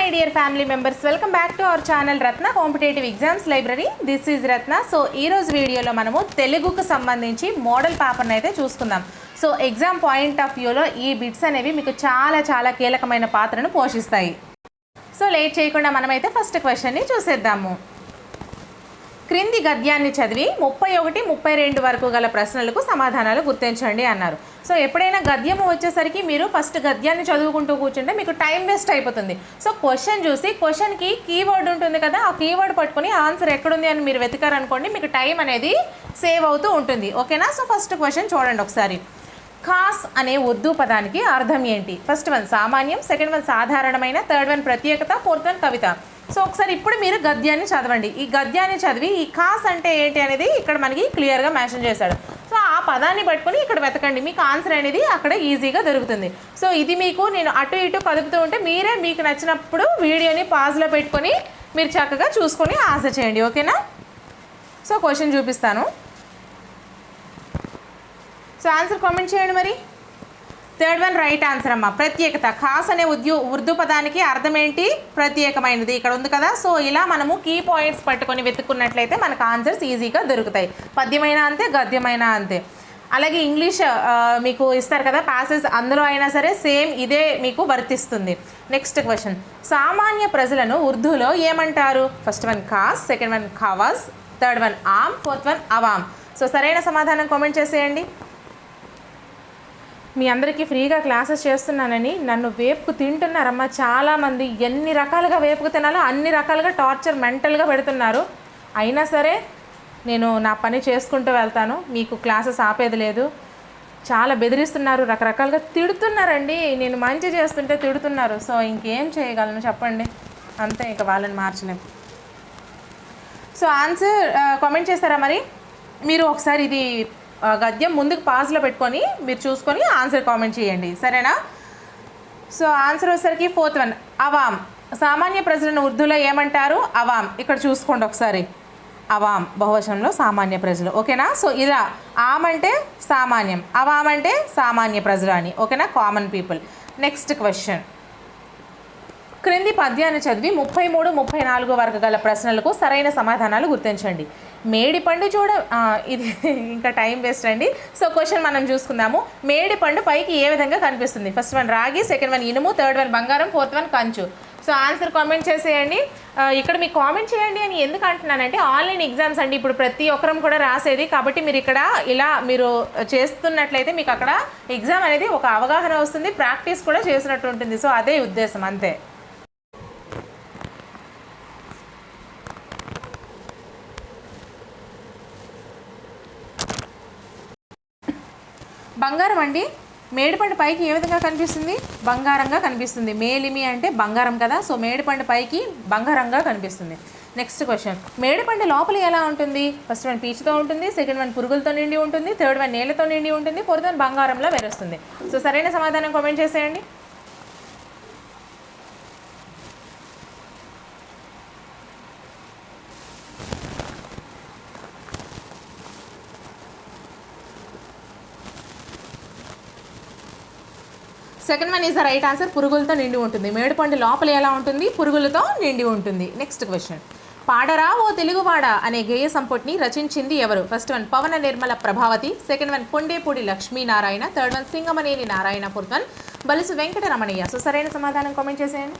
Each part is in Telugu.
My dear family members welcome back to our channel Ratna competitive exams library this is Ratna so ఈ రోజు వీడియోలో మనము తెలుగుకు సంబంధించి మోడల్ పేపర్ని అయితే చూసుకుందాం. సో ఎగ్జామ్ పాయింట్ ఆఫ్ వ్యూలో ఈ బిట్స్ అనేవి మీకు చాలా చాలా కీలకమైన పాత్రను పోషిస్తాయి. సో లేట్ చేయకుండా మనమైతే ఫస్ట్ క్వశ్చన్ని చూసేద్దాము. క్రింది గద్యాన్ని చదివి ముప్పై ఒకటి ముప్పై రెండు వరకు గల ప్రశ్నలకు సమాధానాలు గుర్తించండి అన్నారు. సో ఎప్పుడైనా గద్యము వచ్చేసరికి మీరు ఫస్ట్ గద్యాన్ని చదువుకుంటూ కూర్చుంటే మీకు టైం వేస్ట్ అయిపోతుంది. సో క్వశ్చన్ చూసి క్వశ్చన్కి కీవర్డ్ ఉంటుంది కదా ఆ కీవర్డ్ పట్టుకుని ఆన్సర్ ఎక్కడుంది అని మీరు వెతికారనుకోండి మీకు టైం అనేది సేవ్ అవుతూ ఉంటుంది. ఓకేనా? సో ఫస్ట్ క్వశ్చన్ చూడండి ఒకసారి. ఖాస్ అనే ఉర్దూ పదానికి అర్థం ఏంటి? ఫస్ట్ వన్ సామాన్యం సెకండ్ వన్ సాధారణమైన థర్డ్ వన్ ప్రత్యేకత ఫోర్త్ వన్ కవిత. సో ఒకసారి ఇప్పుడు మీరు గద్యాన్ని చదవండి. ఈ గద్యాన్ని చదివి ఈ ఖాస్ అంటే ఏంటి అనేది ఇక్కడ మనకి క్లియర్గా మెన్షన్ చేశాడు. సో ఆ పదాన్ని పట్టుకొని ఇక్కడ వెతకండి. మీకు ఆన్సర్ అనేది అక్కడ ఈజీగా దొరుకుతుంది. సో ఇది మీకు నేను అటు ఇటు కదుపుతూ ఉంటే మీరే మీకు నచ్చినప్పుడు వీడియోని పాజ్లో పెట్టుకొని మీరు చక్కగా చూసుకొని ఆన్సర్ చేయండి. ఓకేనా? సో క్వశ్చన్ చూపిస్తాను. సో ఆన్సర్ కామెంట్ చేయండి మరి. థర్డ్ వన్ రైట్ ఆన్సర్ అమ్మ. ప్రత్యేకత. ఖాస్ అనే ఉద్యు ఉర్దూ పదానికి అర్థం ఏంటి ప్రత్యేకమైనది. ఇక్కడ ఉంది కదా. సో ఇలా మనము కీ పాయింట్స్ పట్టుకొని వెతుక్కున్నట్లయితే మనకు ఆన్సర్స్ ఈజీగా దొరుకుతాయి. పద్యమైనా అంతే గద్యమైనా అంతే. అలాగే ఇంగ్లీష్ మీకు ఇస్తారు కదా ప్యాసెస్ అందులో అయినా సరే సేమ్ ఇదే మీకు వర్తిస్తుంది. Next question. సామాన్య ప్రజలను ఉర్దూలో ఏమంటారు? ఫస్ట్ వన్ ఖాస్ సెకండ్ వన్ ఖవాస్ థర్డ్ వన్ ఆమ్ ఫోర్త్ వన్ అవామ్. సో సరైన సమాధానం కామెంట్ చేసేయండి. మీ అందరికీ ఫ్రీగా క్లాసెస్ చేస్తున్నానని నన్ను వేపుకు తింటున్నారమ్మా చాలామంది. ఎన్ని రకాలుగా వేపుకు తినాలో అన్ని రకాలుగా టార్చర్ మెంటల్గా పెడుతున్నారు. అయినా సరే నేను నా పని చేసుకుంటూ వెళ్తాను. మీకు క్లాసెస్ ఆపేది లేదు. చాలా బెదిరిస్తున్నారు. రకరకాలుగా తిడుతున్నారండి. నేను మంచి చేస్తుంటే తిడుతున్నారు. సో ఇంకేం చేయగలను చెప్పండి. అంతే ఇంకా వాళ్ళని మార్చలేము సో ఆన్సర్ కామెంట్ చేస్తారా మరి? మీరు ఒకసారి ఇది గద్యం ముందుకు పాజ్లో పెట్టుకొని మీరు చూసుకొని ఆన్సర్ కామెంట్ చేయండి. సరేనా? సో ఆన్సర్ వచ్చేసరికి ఫోర్త్ వన్ అవామ్. సామాన్య ప్రజలను ఉర్దూలో ఏమంటారు? అవామ్. ఇక్కడ చూసుకోండి ఒకసారి. అవామ్. బహువచనంలో సామాన్య ప్రజలు. ఓకేనా? సో ఇలా. ఆమ్ అంటే సామాన్యం. అవామ్ అంటే సామాన్య ప్రజలు అని. ఓకేనా? కామన్ పీపుల్ నెక్స్ట్ క్వశ్చన్ క్రింది పద్యాన్ని చదివి ముప్పై మూడు ముప్పై నాలుగు వరకు గల ప్రశ్నలకు సరైన సమాధానాలు గుర్తించండి. మేడి పండు చూడ ఇది ఇంకా టైం వేస్ట్ అండి. సో క్వశ్చన్ మనం చూసుకుందాము. మేడి పండు పైకి ఏ విధంగా కనిపిస్తుంది? ఫస్ట్ వన్ రాగి సెకండ్ వన్ ఇనుము థర్డ్ వన్ బంగారం ఫోర్త్ వన్ కంచు. సో ఆన్సర్ కామెంట్ చేసేయండి. ఇక్కడ మీకు కామెంట్ చేయండి అని ఎందుకు అంటున్నానంటే ఆన్లైన్ ఎగ్జామ్స్ అండి. ఇప్పుడు ప్రతి ఒక్కరం కూడా రాసేది. కాబట్టి మీరు ఇక్కడ ఇలా మీరు చేస్తున్నట్లయితే మీకు అక్కడ ఎగ్జామ్ అనేది ఒక అవగాహన వస్తుంది. ప్రాక్టీస్ కూడా చేసినట్టు ఉంటుంది. సో అదే ఉద్దేశం. అంతే. బంగారం అండి. మేడిపండు పైకి ఏ విధంగా కనిపిస్తుంది? బంగారంగా కనిపిస్తుంది. మేలిమి అంటే బంగారం కదా సో మేడిపండు పైకి బంగారంగా కనిపిస్తుంది. నెక్స్ట్ క్వశ్చన్ మేడిపండు లోపల ఎలా ఉంటుంది? ఫస్ట్ వన్ పీచుతో ఉంటుంది సెకండ్ వన్ పురుగులతో నిండి ఉంటుంది థర్డ్ వన్ నేలతో నిండి ఉంటుంది ఫోర్త్ వన్ బంగారంలో వెరుస్తుంది సో సరైన సమాధానం కామెంట్ చేసేయండి. Second one is the right answer పురుగులతో నిండి ఉంటుంది. మేడిపండు లోపల ఎలా ఉంటుంది? పురుగులతో నిండి ఉంటుంది. Next question. పాడరా ఓ తెలుగువాడ అనే గేయ సంపుటిని రచించింది ఎవరు? First one Pavana Nirmala Prabhavati second one Kondepudi Lakshminarayana third one Singamaneni Narayana fourth Balusu Venkataramanaiah. So సరైన సమాధానం కామెంట్ చేసేయండి.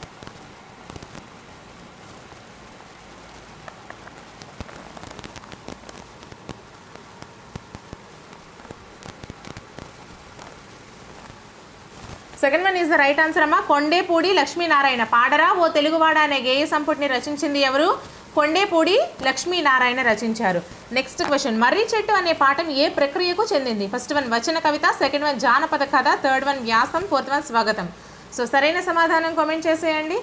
Second one is the right answer అమ్మా. కొండేపూడి లక్ష్మీనారాయణ. పాడరా ఓ తెలుగువాడ అనే గేయ సంపుటిని రచించింది ఎవరు? కొండేపూడి లక్ష్మీనారాయణ రచించారు. నెక్స్ట్ క్వశ్చన్ మర్రి చెట్టు అనే పాఠం ఏ ప్రక్రియకు చెందింది? ఫస్ట్ వన్ వచన కవిత. సెకండ్ వన్ జానపద కథ. థర్డ్ వన్ వ్యాసం. ఫోర్త్ వన్ స్వాగతం. సో సరైన సమాధానం కామెంట్ చేసేయండి.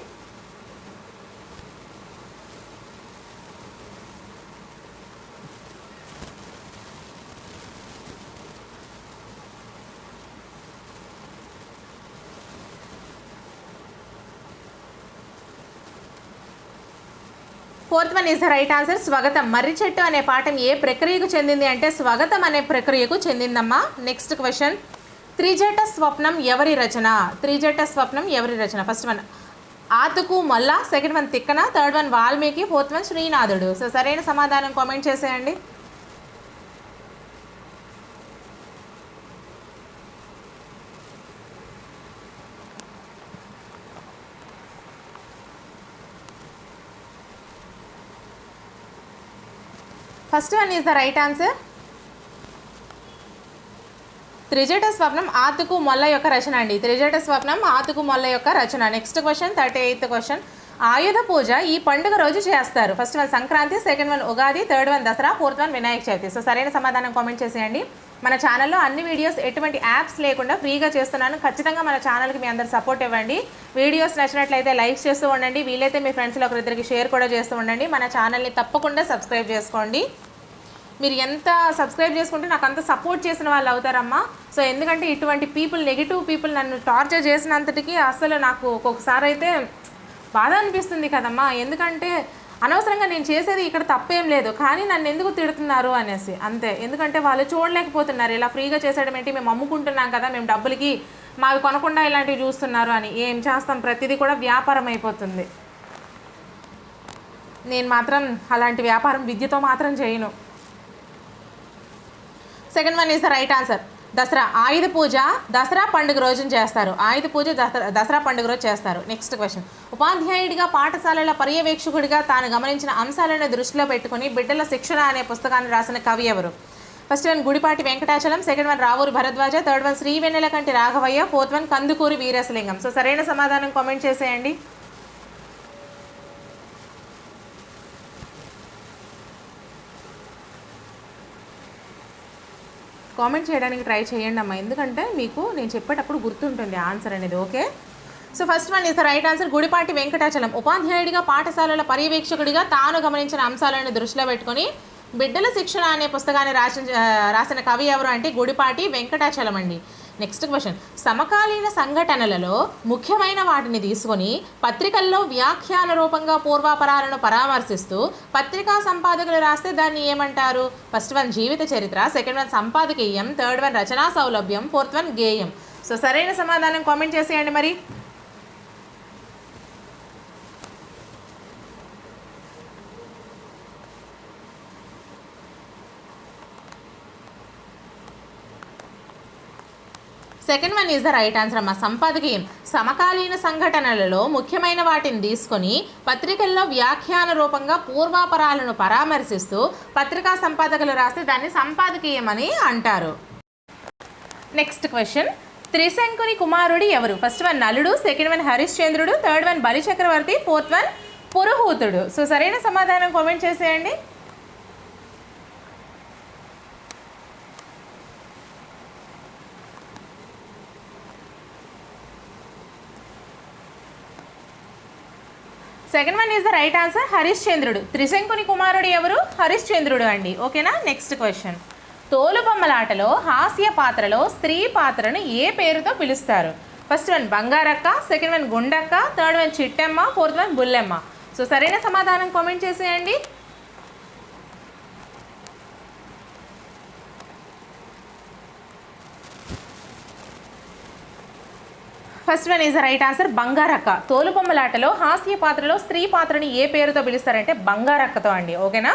Fourth one is the right answer స్వాగతం. మర్రి చెట్టు అనే పాఠం ఏ ప్రక్రియకు చెందింది అంటే స్వాగతం అనే ప్రక్రియకు చెందిందమ్మా. నెక్స్ట్ క్వశ్చన్ త్రిజట స్వప్నం ఎవరి రచన? త్రిజట స్వప్నం ఎవరి రచన? First one Atukuri Molla second one Tikkana third one Valmiki fourth one శ్రీనాథుడు. సో సరైన సమాధానం కామెంట్ చేసేయండి. First one is the right answer Trijata Swapnam Atukuri Molla యొక్క రచన అండి త్రిజట స్వప్నం ఆతుకు మొల్ల యొక్క రచన next question thirty eighth question Ayudha Puja ఈ పండుగ రోజు చేస్తారు. First one Sankranti second one Ugadi third one Dasara fourth one Vinayaka Chavithi so సరైన సమాధానం కామెంట్ చేసేయండి. మన ఛానల్లో అన్ని వీడియోస్ ఎటువంటి యాప్స్ లేకుండా ఫ్రీగా చేస్తున్నాను. ఖచ్చితంగా మన ఛానల్కి మీ అందరు సపోర్ట్ ఇవ్వండి. వీడియోస్ నచ్చినట్లయితే లైక్ చేస్తూ ఉండండి. వీలైతే మీ ఫ్రెండ్స్లో ఒకరిద్దరికి షేర్ కూడా చేస్తూ ఉండండి. మన ఛానల్ని తప్పకుండా సబ్స్క్రైబ్ చేసుకోండి. మీరు ఎంత సబ్స్క్రైబ్ చేసుకుంటే నాకు అంత సపోర్ట్ చేసిన వాళ్ళు అవుతారమ్మా. సో ఎందుకంటే ఇటువంటి పీపుల్ నెగిటివ్ పీపుల్ నన్ను టార్చర్ చేసినంతటికి అసలు నాకు ఒక్కొక్కసారి అయితే బాధ అనిపిస్తుంది కదమ్మా. ఎందుకంటే అనవసరంగా నేను చేసేది ఇక్కడ తప్పేం లేదు. కానీ నన్ను ఎందుకు తిడుతున్నారు అనేసి. అంతే. ఎందుకంటే వాళ్ళు చూడలేకపోతున్నారు. ఇలా ఫ్రీగా చేసేయడం ఏంటి? మేము అమ్ముకుంటున్నాం కదా మేము డబ్బులకి మావి కొనకుండా ఇలాంటివి చూస్తున్నారు అని. ఏం చేస్తాం? ప్రతిదీ కూడా వ్యాపారం అయిపోతుంది. నేను మాత్రం అలాంటి వ్యాపారం విద్యతో మాత్రం చేయను. Second one is the right answer Dasara Ayudha Puja Dasara పండుగ రోజున చేస్తారు. ఆయుధ పూజ దసరా దసరా పండుగ రోజు చేస్తారు. నెక్స్ట్ క్వశ్చన్ ఉపాధ్యాయుడిగా పాఠశాలల పర్యవేక్షకుడిగా తాను గమనించిన అంశాలను దృష్టిలో పెట్టుకుని బిడ్డల శిక్షణ అనే పుస్తకాన్ని రాసిన కవి ఎవరు? First one Gudipati Venkatachalam. Second one Ravuri Bharadwaja. Third one Sri Vennelakanti Raghavaiah. Fourth one Kandukuri Veeresalingam. So సరైన సమాధానం కామెంట్ చేసేయండి. కామెంట్ చేయడానికి ట్రై చేయండి అమ్మా. ఎందుకంటే మీకు నేను చెప్పేటప్పుడు గుర్తుంటుంది ఆన్సర్ అనేది okay so first one is the right answer Gudipati Venkatachalam. ఉపాధ్యాయుడిగా పాఠశాలల పర్యవేక్షకుడిగా తాను గమనించిన అంశాలను దృష్టిలో పెట్టుకొని బిడ్డల శిక్షణ అనే పుస్తకాన్ని రాసిన రాసిన కవి ఎవరు అంటే గుడిపాటి వెంకటాచలం అండి. నెక్స్ట్ క్వశ్చన్ సమకాలీన సంఘటనలలో ముఖ్యమైన వాటిని తీసుకొని పత్రికల్లో వ్యాఖ్యాన రూపంగా పూర్వాపరాలను పరామర్శిస్తూ పత్రికా సంపాదకులు రాస్తే దాన్ని ఏమంటారు? ఫస్ట్ వన్ జీవిత చరిత్ర. సెకండ్ వన్ సంపాదకీయం. థర్డ్ వన్ రచనా సౌలభ్యం. ఫోర్త్ వన్ గేయం. సో సరైన సమాధానం కామెంట్ చేసేయండి మరి. Second one is the right answer అమ్మ. సంపాదకీయం సమకాలీన సంఘటనలలో ముఖ్యమైన వాటిని తీసుకొని పత్రికల్లో వ్యాఖ్యాన రూపంగా పూర్వాపరాలను పరామర్శిస్తూ పత్రికా సంపాదకులు రాస్తే దాన్ని సంపాదకీయం అని అంటారు. నెక్స్ట్ క్వశ్చన్ త్రిశంకుని కుమారుడు ఎవరు? ఫస్ట్ వన్ నలుడు సెకండ్ వన్ హరిశ్చంద్రుడు third one Balichakravarthi fourth one పురుహూతుడు. So సరైన సమాధానం కామెంట్ చేసేయండి. Second one is the right answer హరిశ్చంద్రుడు త్రిశంకుని కుమారుడు ఎవరు? హరిశ్చంద్రుడు అండి. ఓకేనా నెక్స్ట్ క్వశ్చన్ తోలుబొమ్మలాటలో హాస్య పాత్రలో స్త్రీ పాత్రను ఏ పేరుతో పిలుస్తారు? First one Bangarakka second one Gundakka third one Chittamma fourth one Bullemma. So సరైన సమాధానం కామెంట్ చేసేయండి. First one is right answer Bangarakka. తోలుబొమ్మలాటలో హాస్య పాత్రలో స్త్రీ పాత్రని ఏ పేరుతో పిలుస్తారంటే బంగారక్కతో అండి. ఓకేనా?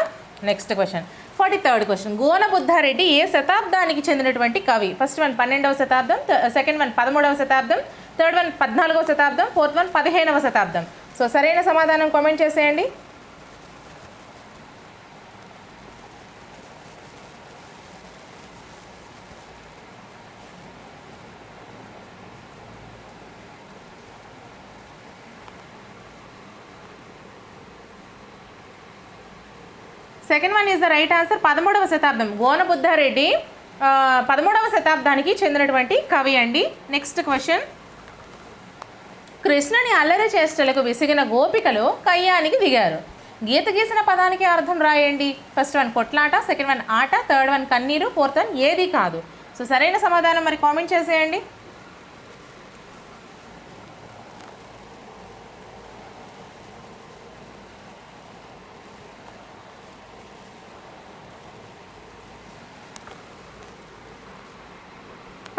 Next question forty third question Gona Buddha Reddy ఏ శతాబ్దానికి చెందినటువంటి కవి? ఫస్ట్ వన్ పన్నెండవ శతాబ్దం సెకండ్ వన్ పదమూడవ శతాబ్దం థర్డ్ వన్ పద్నాలుగవ శతాబ్దం ఫోర్త్ వన్ పదిహేనవ శతాబ్దం. సో సరైన సమాధానం కామెంట్ చేసేయండి. Second one is the right answer. పదమూడవ శతాబ్దం. గోనబుద్ధారెడ్డి పదమూడవ శతాబ్దానికి చెందినటువంటి కవి అండి. నెక్స్ట్ క్వశ్చన్ కృష్ణుని అల్లరి చేష్టలకు విసిగిన గోపికలు కయ్యానికి దిగారు. గీత గీసిన పదానికి అర్థం రాయండి. ఫస్ట్ వన్ కొట్లాట సెకండ్ వన్ ఆట థర్డ్ వన్ కన్నీరు ఫోర్త్ వన్ ఏది కాదు. సో సరైన సమాధానం మరి కామెంట్ చేసేయండి.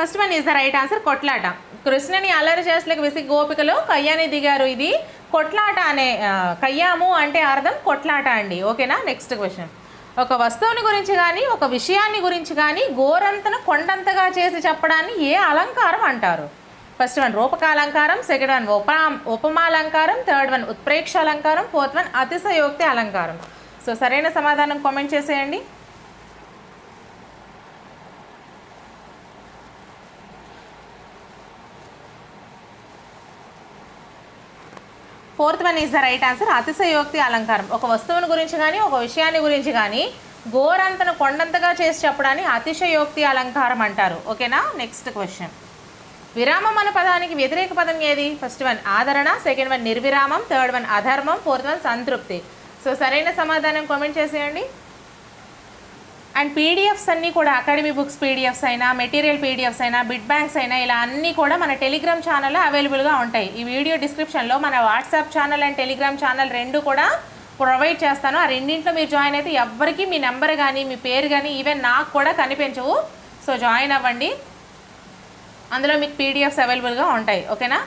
First one is the right answer కొట్లాట కృష్ణని అల్లరి చేసలకు విసి గోపికలు కయ్యాని దిగారు ఇది కొట్లాట అనే కయ్యాము అంటే అర్థం కొట్లాట అండి. ఓకేనా? నెక్స్ట్ క్వశ్చన్ ఒక వస్తువుని గురించి కానీ ఒక విషయాన్ని గురించి కానీ గోరంతను కొండంతగా చేసి చెప్పడాన్ని ఏ అలంకారం అంటారు? ఫస్ట్ వన్ రూపకాలంకారం. సెకండ్ వన్ ఉపా ఉపమాలంకారం. థర్డ్ వన్ ఉత్ప్రేక్ష అలంకారం ఫోర్త్ వన్ అతిశయోక్తి అలంకారం. సో సరైన సమాధానం కామెంట్ చేసేయండి. Fourth one is the right answer. అతిశయోక్తి అలంకారం. ఒక వస్తువుని గురించి కానీ ఒక విషయాన్ని గురించి కానీ గోరంతను కొండంతగా చేసి చెప్పడాన్ని అతిశయోక్తి అలంకారం అంటారు. ఓకేనా నెక్స్ట్ క్వశ్చన్ విరామం అనే పదానికి వ్యతిరేక పదం ఏది? ఫస్ట్ వన్ ఆదరణ. సెకండ్ వన్ నిర్విరామం. థర్డ్ వన్ అధర్మం. ఫోర్త్ వన్ సంతృప్తి. సో సరైన సమాధానం కామెంట్ చేసేయండి. అండ్ పీడిఎఫ్స్ అన్నీ కూడా అకాడమీ బుక్స్ పీడిఎఫ్స్ అయినా మెటీరియల్ పీడిఎఫ్స్ అయినా బిడ్ బ్యాంక్స్ అయినా ఇలా అన్నీ కూడా మన టెలిగ్రామ్ ఛానల్లో అవైలబుల్గా ఉంటాయి. ఈ వీడియో డిస్క్రిప్షన్లో మన WhatsApp channel and Telegram channel రెండు కూడా ప్రొవైడ్ చేస్తాను. ఆ రెండింట్లో మీరు జాయిన్ అయితే ఎవ్వరికీ మీ నెంబర్ కానీ మీ పేరు కానీ ఈవెన్ నాకు కూడా కనిపించవు. సో జాయిన్ అవ్వండి. అందులో మీకు పీడిఎఫ్స్ అవైలబుల్గా ఉంటాయి. ఓకేనా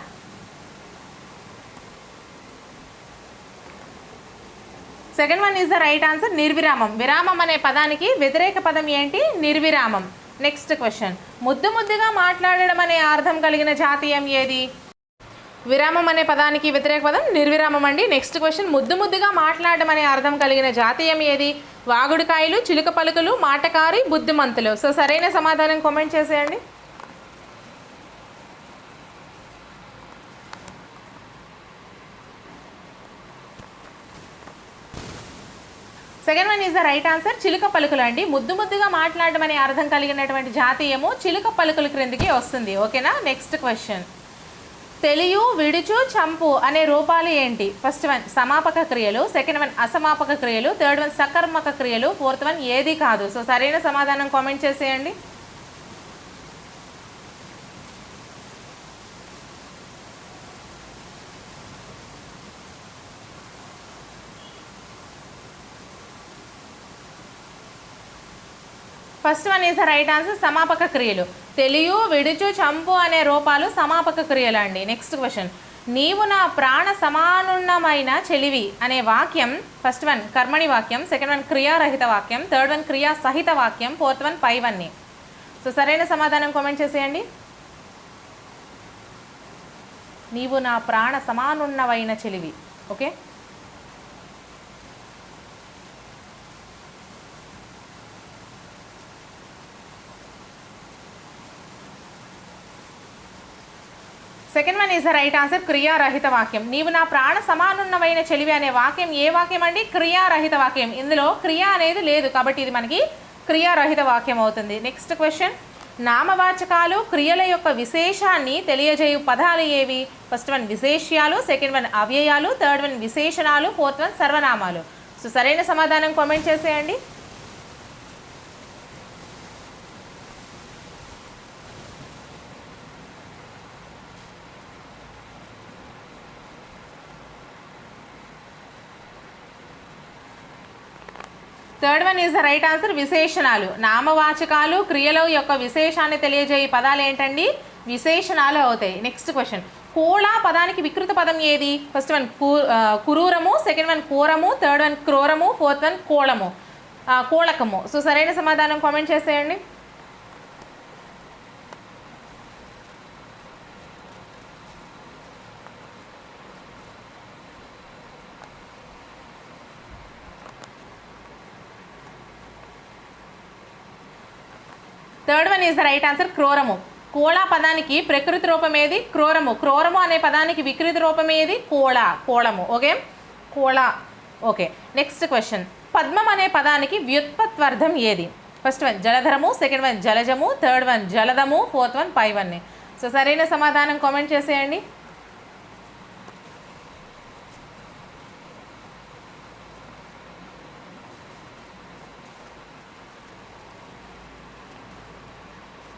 second one is the right answer నిర్విరామం విరామం అనే పదానికి వ్యతిరేక పదం ఏంటి? నిర్విరామం నెక్స్ట్ క్వశ్చన్ ముద్దు ముద్దుగా మాట్లాడడం అనే అర్థం కలిగిన జాతీయం ఏది? విరామం అనే పదానికి వ్యతిరేక పదం నిర్విరామం అండి. నెక్స్ట్ క్వశ్చన్ ముద్దు ముద్దుగా మాట్లాడడం అనే అర్థం కలిగిన జాతీయం ఏది? వాగుడుకాయలు చిలుక పలుకులు మాటకారి బుద్ధిమంతులు. సో సరైన సమాధానం కామెంట్ చేసేయండి. Second one is the right answer. చిలుక పలుకులు అండి. ముద్దు ముద్దుగా మాట్లాడడం అనే అర్థం కలిగినటువంటి జాతీయము చిలుక పలుకుల క్రిందికి వస్తుంది. ఓకేనా? నెక్స్ట్ క్వశ్చన్ తెలియు విడుచు చంపు అనే రూపాలు ఏంటి? ఫస్ట్ వన్ సమాపక క్రియలు. సెకండ్ వన్ అసమాపక క్రియలు. థర్డ్ వన్ సకర్మక క్రియలు. ఫోర్త్ వన్ ఏది కాదు. సో సరైన సమాధానం కామెంట్ చేసేయండి. First one is the right answer సమాపక క్రియలు. తెలియు విడుచు చంపు అనే రూపాలు సమాపక క్రియలు అండి. నెక్స్ట్ క్వశ్చన్ నీవు నా ప్రాణ సమానున్నమైన చెలివి అనే వాక్యం ఫస్ట్ వన్ కర్మణి వాక్యం సెకండ్ వన్ క్రియారహిత వాక్యం థర్డ్ వన్ క్రియా సహిత వాక్యం ఫోర్త్ వన్ పైవన్నీ సో సరైన సమాధానం కామెంట్ చేసేయండి. నీవు నా ప్రాణ సమానున్నవైన చెలివి. Okay second one is the right answer క్రియారహిత వాక్యం నీవు నా ప్రాణ సమానున్నవైన చెలివి అనే వాక్యం ఏ వాక్యం అండి? క్రియారహిత వాక్యం ఇందులో క్రియ అనేది లేదు కాబట్టి ఇది మనకి క్రియారహిత వాక్యం అవుతుంది. నెక్స్ట్ క్వశ్చన్ నామవాచకాలు క్రియల యొక్క విశేషాన్ని తెలియజేయు పదాలు ఏవి? ఫస్ట్ వన్ విశేష్యాలు సెకండ్ వన్ అవ్యయాలు థర్డ్ వన్ విశేషణాలు ఫోర్త్ వన్ సర్వనామాలు. సో సరైన సమాధానం కామెంట్ చేసేయండి. Third one is the right answer విశేషణాలు. నామవాచకాలు క్రియల యొక్క విశేషాన్ని తెలియజేయ పదాలు ఏంటండి? విశేషణాలు అవుతాయి. నెక్స్ట్ క్వశ్చన్ కోళ పదానికి వికృత పదం ఏది? ఫస్ట్ వన్ కురూరము సెకండ్ వన్ కూరము థర్డ్ వన్ క్రూరము ఫోర్త్ వన్ కోళము. కోళకము. సో సరైన సమాధానం కామెంట్ చేసేయండి. Third one is the right answer క్రోరము. కోళ పదానికి ప్రకృతి రూపం ఏది? క్రోరము. క్రోరము అనే పదానికి వికృతి రూపం ఏది? కోళ కోళము. ఓకే కోళ. ఓకే నెక్స్ట్ క్వశ్చన్ పద్మం అనే పదానికి వ్యుత్పత్వర్థం ఏది? ఫస్ట్ వన్ జలధరము. సెకండ్ వన్ జలజము. థర్డ్ వన్ జలదము ఫోర్త్ వన్ పైవన్ని సో సరైన సమాధానం కామెంట్ చేసేయండి.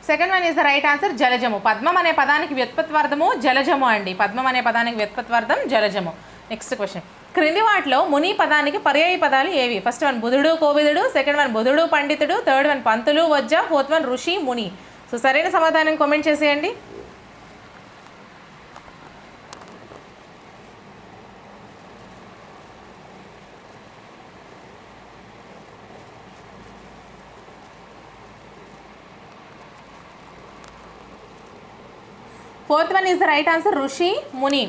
Second one is the right answer జలజము పద్మం అనే పదానికి వ్యుత్పత్వార్థము జలజము అండి. పద్మం అనే పదానికి వ్యుత్పత్వార్థం జలజము. నెక్స్ట్ క్వశ్చన్ క్రింది వాటిలో ముని పదానికి పర్యాయ పదాలు ఏవి? ఫస్ట్ వన్ బుధుడు కోవిదుడు. సెకండ్ వన్ బుధుడు పండితుడు. థర్డ్ వన్ పంతులు వజ్జ. ఫోర్త్ వన్ ఋషి ముని. సో సరైన సమాధానం కామెంట్ చేసేయండి. Fourth one is the right answer ఋషి ముని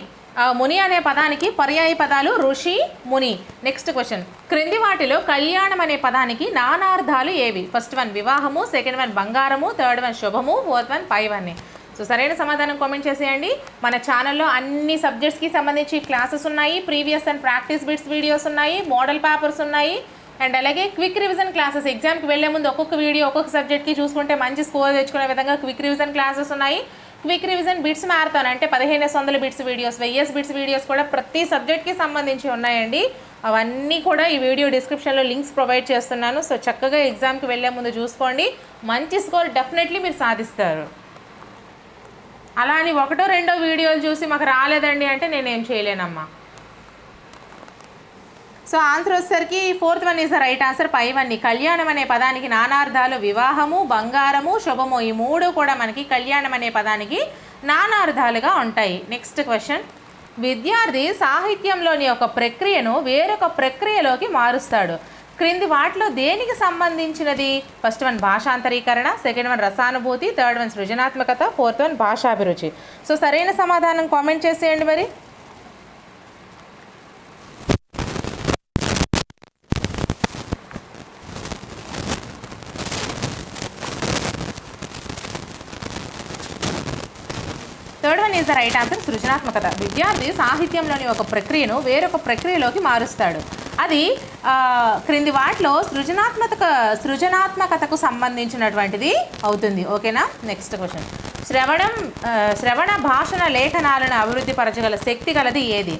ముని అనే పదానికి పర్యాయ పదాలు ఋషి ముని. నెక్స్ట్ క్వశ్చన్ క్రింది వాటిలో కళ్యాణం అనే పదానికి నానార్థాలు ఏవి? ఫస్ట్ వన్ వివాహము సెకండ్ వన్ బంగారము థర్డ్ వన్ శుభము ఫోర్త్ వన్ ఫైవ్ అని సో సరైన సమాధానం కామెంట్ చేసేయండి. మన ఛానల్లో అన్ని సబ్జెక్ట్స్కి సంబంధించి క్లాసెస్ ఉన్నాయి previous and practice bits videos ఉన్నాయి మోడల్ పేపర్స్ ఉన్నాయి. అండ్ అలాగే క్విక్ రివిజన్ క్లాసెస్ ఎగ్జామ్కి వెళ్ళే ముందు ఒక్కొక్క వీడియో ఒక్కొక్క సబ్జెక్ట్కి చూసుకుంటే మంచి స్కోర్ తెచ్చుకునే విధంగా క్విక్ రివిజన్ క్లాసెస్ ఉన్నాయి. క్విక్ రివిజన్ బిట్స్ మ్యారథాన్ అంటే పదిహేను వందల బిట్స్ వీడియోస్ వెయ్యేస్ బిట్స్ వీడియోస్ కూడా ప్రతి సబ్జెక్ట్కి సంబంధించి ఉన్నాయండి. అవన్నీ కూడా ఈ వీడియో డిస్క్రిప్షన్లో లింక్స్ ప్రొవైడ్ చేస్తున్నాను. సో చక్కగా ఎగ్జామ్కి వెళ్ళే ముందు చూసుకోండి. మంచి స్కోర్ డెఫినెట్లీ మీరు సాధిస్తారు. అలా అని ఒకటో రెండో వీడియోలు చూసి మాకు రాలేదండి అంటే నేనేం చేయలేనమ్మా. సో ఆన్సర్ వచ్చేసరికి fourth one is the right answer పైవన్నీ కళ్యాణం అనే పదానికి నానార్థాలు వివాహము బంగారము శుభము ఈ మూడు కూడా మనకి కళ్యాణం అనే పదానికి నానార్థాలుగా ఉంటాయి. నెక్స్ట్ క్వశ్చన్ విద్యార్థి సాహిత్యంలోని ఒక ప్రక్రియను వేరొక ప్రక్రియలోకి మారుస్తాడు. క్రింది వాటిలో దేనికి సంబంధించినది? ఫస్ట్ వన్ భాషాంతరీకరణ సెకండ్ వన్ రసానుభూతి థర్డ్ వన్ సృజనాత్మకత ఫోర్త్ వన్ భాషాభిరుచి. సో సరైన సమాధానం కామెంట్ చేసేయండి మరి. Third one is the right answer సృజనాత్మకత. విద్యార్థి సాహిత్యంలోని ఒక ప్రక్రియను వేరొక ప్రక్రియలోకి మారుస్తాడు. అది క్రింది వాటిలో సృజనాత్మక సృజనాత్మకతకు సంబంధించినటువంటిది అవుతుంది. ఓకేనా? నెక్స్ట్ క్వశ్చన్ శ్రవణం శ్రవణ భాషణ లేఖనాలను అభివృద్ధి పరచగల శక్తి గలది ఏది?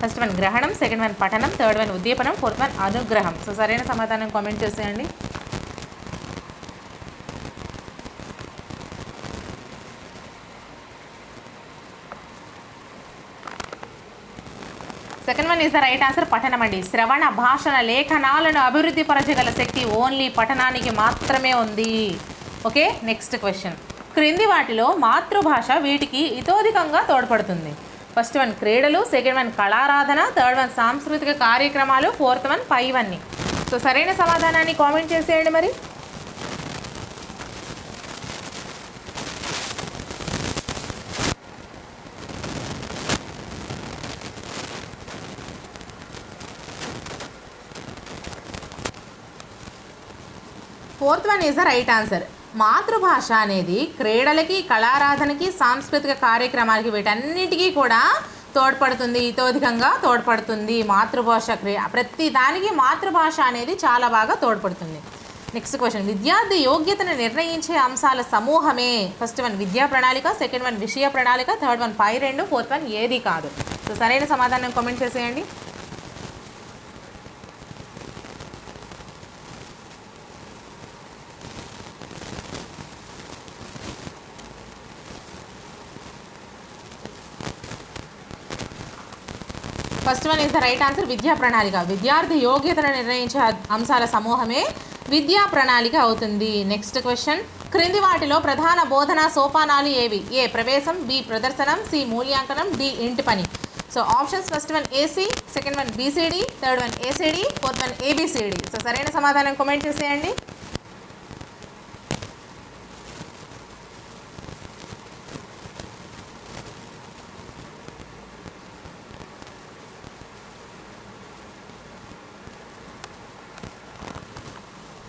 ఫస్ట్ వన్ గ్రహణం. సెకండ్ వన్ పఠనం. థర్డ్ వన్ ఉద్దీపనం. ఫోర్త్ వన్ అనుగ్రహం. సో సరైన సమాధానం కామెంట్ చేసేయండి. Second one is the right answer పఠనం అండి శ్రవణ భాషణ లేఖనాలను అభివృద్ధి పరచగల శక్తి ఓన్లీ పఠనానికి మాత్రమే ఉంది ఓకే నెక్స్ట్ క్వశ్చన్ క్రింది వాటిలో మాతృభాష వీటికి ఇతోధికంగా తోడ్పడుతుంది ఫస్ట్ వన్ క్రీడలు సెకండ్ వన్ కళారాధన థర్డ్ వన్ సాంస్కృతిక కార్యక్రమాలు ఫోర్త్ వన్ పైవన్నీ సో సరైన సమాధానాన్ని కామెంట్ చేసేయండి మరి fourth one is the right answer. మాతృభాష అనేది క్రీడలకి కళారాధనకి సాంస్కృతిక కార్యక్రమాలకి వీటన్నిటికీ కూడా తోడ్పడుతుంది ఇతోధికంగా తోడ్పడుతుంది మాతృభాష క్రియ ప్రతి దానికి మాతృభాష అనేది చాలా బాగా తోడ్పడుతుంది. Next question. విద్యార్థి యోగ్యతను నిర్ణయించే అంశాల సమూహమే. ఫస్ట్ వన్ విద్యా ప్రణాళిక సెకండ్ వన్ విషయ ప్రణాళిక థర్డ్ వన్ పై రెండు ఫోర్త్ వన్ ఏది కాదు. సో సరైన సమాధానం కామెంట్ చేసేయండి. First one is the right answer విద్యా ప్రణాళిక. విద్యార్థి యోగ్యతను నిర్ణయించే అంశాల సమూహమే విద్యా ప్రణాళిక అవుతుంది. Next question. క్రింది వాటిలో ప్రధాన బోధనా సోపానాలు ఏవి? ఏ ప్రవేశం బి ప్రదర్శనం సి మూల్యాంకనం డి ఇంటి పని. So options first one A C second one B C D third one A C D fourth one A B C D. So సరైన సమాధానం కామెంట్ చేసేయండి.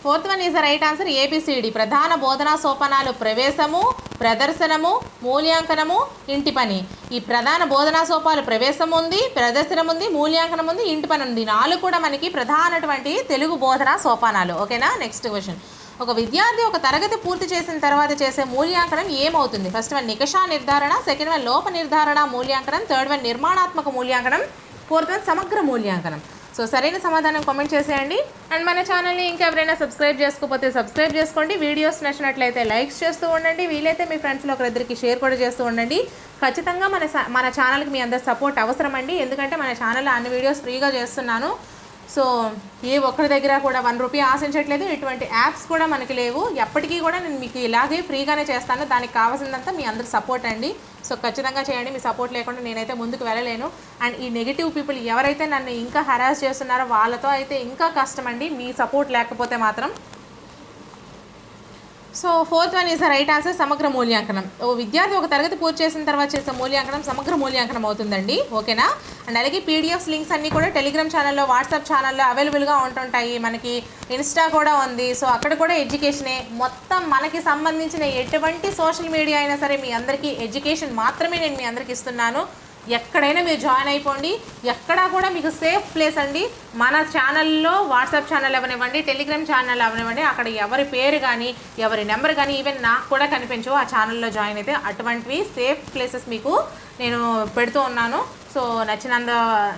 Fourth one is the right answer A B C D ప్రధాన బోధనా సోపానాలు ప్రవేశము ప్రదర్శనము మూల్యాంకనము ఇంటి పని. ఈ ప్రధాన బోధనా సోపాలు ప్రవేశం ఉంది ప్రదర్శనం ఉంది మూల్యాంకనం ఉంది ఇంటి పని ఉంది నాలుగు కూడా మనకి ప్రధానటువంటి తెలుగు బోధనా సోపానాలు. ఓకేనా? నెక్స్ట్ క్వశ్చన్ ఒక విద్యార్థి ఒక తరగతి పూర్తి చేసిన తర్వాత చేసే మూల్యాంకనం ఏమవుతుంది? ఫస్ట్ వన్ నికషా నిర్ధారణ. సెకండ్ వన్ లోప నిర్ధారణ మూల్యాంకనం. థర్డ్ వన్ నిర్మాణాత్మక మూల్యాంకనం. ఫోర్త్ వన్ సమగ్ర మూల్యాంకనం. సో సరైన సమాధానం కామెంట్ చేసేయండి. అండ్ మన ఛానల్ని ఇంకెవరైనా సబ్స్క్రైబ్ చేసుకోకపోతే సబ్స్క్రైబ్ చేసుకోండి. వీడియోస్ నచ్చినట్లయితే లైక్స్ చేస్తూ ఉండండి. వీలైతే మీ ఫ్రెండ్స్లో ఒకరిద్దరికి షేర్ కూడా చేస్తూ ఉండండి. ఖచ్చితంగా మన మన ఛానల్కి మీ అందరి సపోర్ట్ అవసరం అండి ఎందుకంటే మన ఛానల్లో అన్ని వీడియోస్ ఫ్రీగా చేస్తున్నాను. సో ఏ ఒక్కరి దగ్గర కూడా వన్ రూపీ ఆశించట్లేదు. ఇటువంటి యాప్స్ కూడా మనకి లేవు. ఎప్పటికీ కూడా నేను మీకు ఇలాగే ఫ్రీగానే చేస్తాను. దానికి కావాల్సిందంతా మీ అందరి సపోర్ట్ అండి. సో ఖచ్చితంగా చేయండి. మీ సపోర్ట్ లేకుండా నేనైతే ముందుకు వెళ్ళలేను. అండ్ ఈ నెగిటివ్ పీపుల్ ఎవరైతే నన్ను ఇంకా హరాస్ చేస్తున్నారో వాళ్ళతో అయితే ఇంకా కష్టం అండి. మీ సపోర్ట్ లేకపోతే మాత్రం so fourth one is the right answer సమగ్ర మూల్యాంకనం. ఓ విద్యార్థి ఒక తరగతి పూర్తి చేసిన తర్వాత చేసే మూల్యాంకనం సమగ్ర మూల్యాంకనం అవుతుందండి. ఓకేనా? అండ్ అలాగే పీడిఎఫ్స్ లింక్స్ అన్నీ కూడా టెలిగ్రామ్ ఛానల్లో వాట్సాప్ ఛానల్లో అవైలబుల్గా ఉంటుంటాయి. మనకి ఇన్స్టా కూడా ఉంది. సో అక్కడ కూడా ఎడ్యుకేషనే మొత్తం మనకి సంబంధించిన ఎటువంటి సోషల్ మీడియా అయినా సరే మీ అందరికీ ఎడ్యుకేషన్ మాత్రమే నేను మీ అందరికి ఇస్తున్నాను. ఎక్కడైనా మీరు జాయిన్ అయిపోండి. ఎక్కడా కూడా మీకు సేఫ్ ప్లేస్ అండి. మన ఛానల్లో వాట్సాప్ ఛానల్ అవనివ్వండి టెలిగ్రామ్ ఛానల్ అవనివ్వండి అక్కడ ఎవరి పేరు కానీ ఎవరి నెంబర్ కానీ ఈవెన్ నాకు కూడా కనిపించవు. ఆ ఛానల్లో జాయిన్ అయితే అటువంటివి సేఫ్ ప్లేసెస్ మీకు నేను పెడుతూ ఉన్నాను. సో నచ్చినంత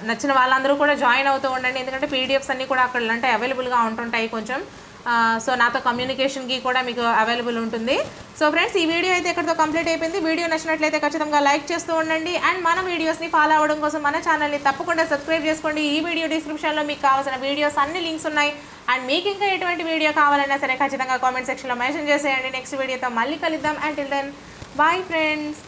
నచ్చిన వాళ్ళందరూ కూడా జాయిన్ అవుతూ ఉండండి. ఎందుకంటే పీడిఎఫ్స్ అన్నీ కూడా అక్కడ అంటే అవైలబుల్గా ఉంటుంటాయి కొంచెం. సో నాతో కమ్యూనికేషన్కి కూడా మీకు అవైలబుల్ ఉంటుంది. సో ఫ్రెండ్స్ ఈ వీడియో అయితే ఇక్కడితో కంప్లీట్ అయిపోయింది. వీడియో నచ్చినట్లయితే ఖచ్చితంగా లైక్ చేస్తూ ఉండండి. అండ్ మన వీడియోస్ని ఫాలో అవ్వడం కోసం మన ఛానల్ని తప్పకుండా సబ్స్క్రైబ్ చేసుకోండి. ఈ వీడియో డిస్క్రిప్షన్లో మీకు కావాల్సిన వీడియోస్ అన్ని లింక్స్ ఉన్నాయి. అండ్ మీకు ఇంకా ఎటువంటి వీడియో కావాలన్నా సరే ఖచ్చితంగా కామెంట్ సెక్షన్లో మెన్షన్ చేసేయండి. నెక్స్ట్ వీడియోతో మళ్ళీ కలుద్దాం. And till then bye friends